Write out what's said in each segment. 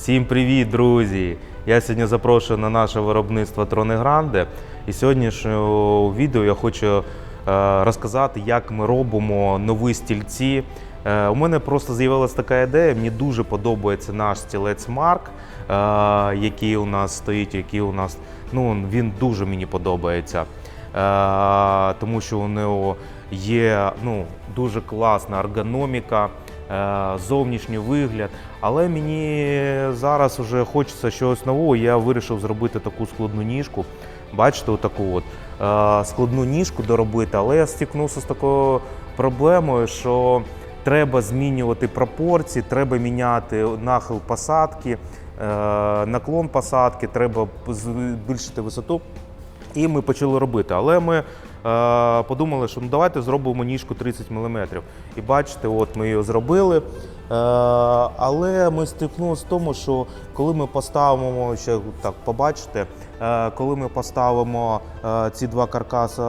Всім привіт, друзі! Я сьогодні запрошую на наше виробництво Трони Гранде. І сьогоднішнього відео я хочу е, розказати, як ми робимо нові стільці. Е, У мене просто з'явилася така ідея. Мені дуже подобається наш стілець Марк, е, який у нас стоїть, який у нас ну він дуже мені подобається. Тому що у нього є ну, дуже класна ергономіка, зовнішній вигляд. Але мені зараз вже хочеться чогось нового. Я вирішив зробити таку складну ніжку. Бачите, отаку от е, складну ніжку доробити, але я стикнувся з такою проблемою, що треба змінювати пропорції, треба міняти нахил посадки, е, наклон посадки, треба збільшити висоту. І ми почали робити. Але ми е, подумали, що ну давайте зробимо ніжку 30 мм. І бачите, от ми її зробили. Е, але ми стикнулися з тому, що коли ми поставимо ще так, побачите, е, коли ми поставимо е, ці два каркаси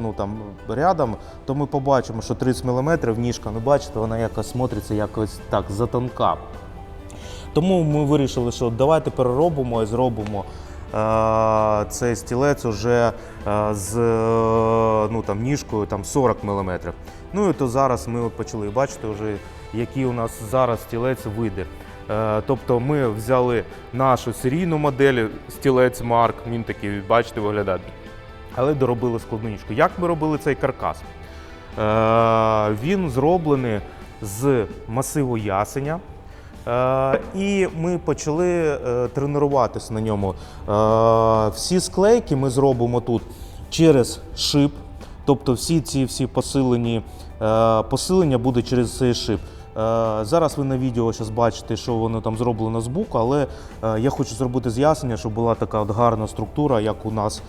ну, там, рядом, то ми побачимо, що 30 мм ніжка, ну бачите, вона якось смотриться якось так затонка. Тому ми вирішили, що давайте переробимо і зробимо е, цей стілець уже е, з е, ну, там, ніжкою там, 40 мм. Ну і то зараз ми от почали бачити, вже, який у нас зараз стілець вийде. Е, Тобто ми взяли нашу серійну модель стілець Марк, він такий, бачите, виглядає. Але доробили складну ніжку. Як ми робили цей каркас? Е, Він зроблений з масиву ясеня. Е, І ми почали е, тренуватися на ньому. Е, Всі склейки ми зробимо тут через шип, тобто всі ці всі посилені посилення буде через цей шип. Зараз ви на відео зараз бачите, що воно там зроблено з боку, але я хочу зробити з'яснення, щоб була така от гарна структура, як у нас,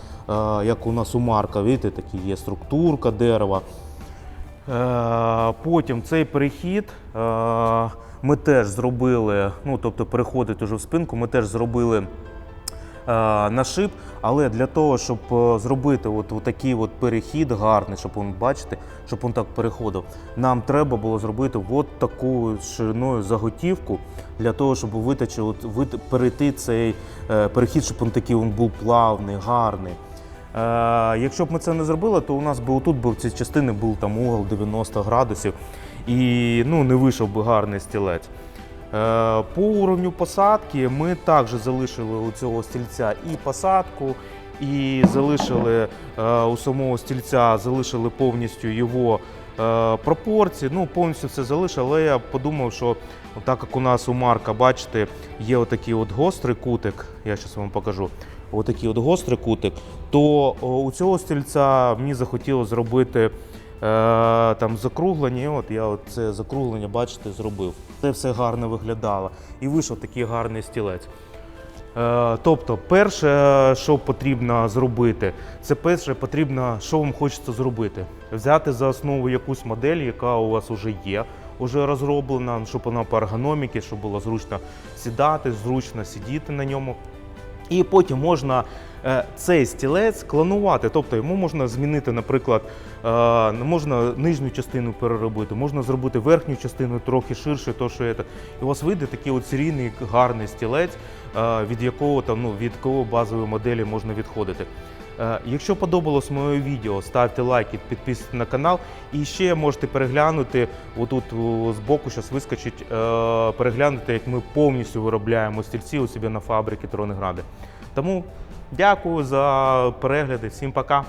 як у нас у Марка. Видите, такі є структурка дерева. Потім цей перехід ми теж зробили, ну тобто переходити вже в спинку, ми теж зробили е, на шип, але для того, щоб е, зробити от, от такий от перехід гарний, щоб він, бачите, щоб він так переходив, нам треба було зробити от таку шириною заготівку для того, щоб витачити, от, вит- перейти цей е, перехід, щоб він такий він був плавний, гарний. Е, якщо б ми це не зробили, то у нас би отут був в цій частини був там угол 90 градусів і ну, не вийшов би гарний стілець. Е, по уровню посадки ми також залишили у цього стільця і посадку, і залишили е, у самого стільця, залишили повністю його пропорції. Ну, повністю все залишили, але я подумав, що так як у нас у Марка, бачите, є отакий от гострий кутик, я зараз вам покажу. Отакий от гострий кутик, то у цього стільця мені захотілося зробити е, там закруглення. От я це закруглення, бачите, зробив. Це все гарно виглядало. І вийшов такий гарний стілець. Е, Тобто, перше, що потрібно зробити, це перше потрібно, що вам хочеться зробити. Взяти за основу якусь модель, яка у вас вже є, вже розроблена, щоб вона по ергономіки, щоб було зручно сідати, зручно сидіти на ньому. І потім можна цей стілець клонувати, тобто йому можна змінити, наприклад, е, можна нижню частину переробити, можна зробити верхню частину трохи ширше, то що це. І у вас вийде такий от серійний гарний стілець, е, від якого там, ну, від якого базової моделі можна відходити. Е, Якщо подобалось моє відео, ставте лайки, підписуйтесь на канал. І ще можете переглянути, отут о, збоку зараз вискочить, е, переглянути, як ми повністю виробляємо стільці у себе на фабриці Тронегради. Тому дякую за перегляди, всім пока!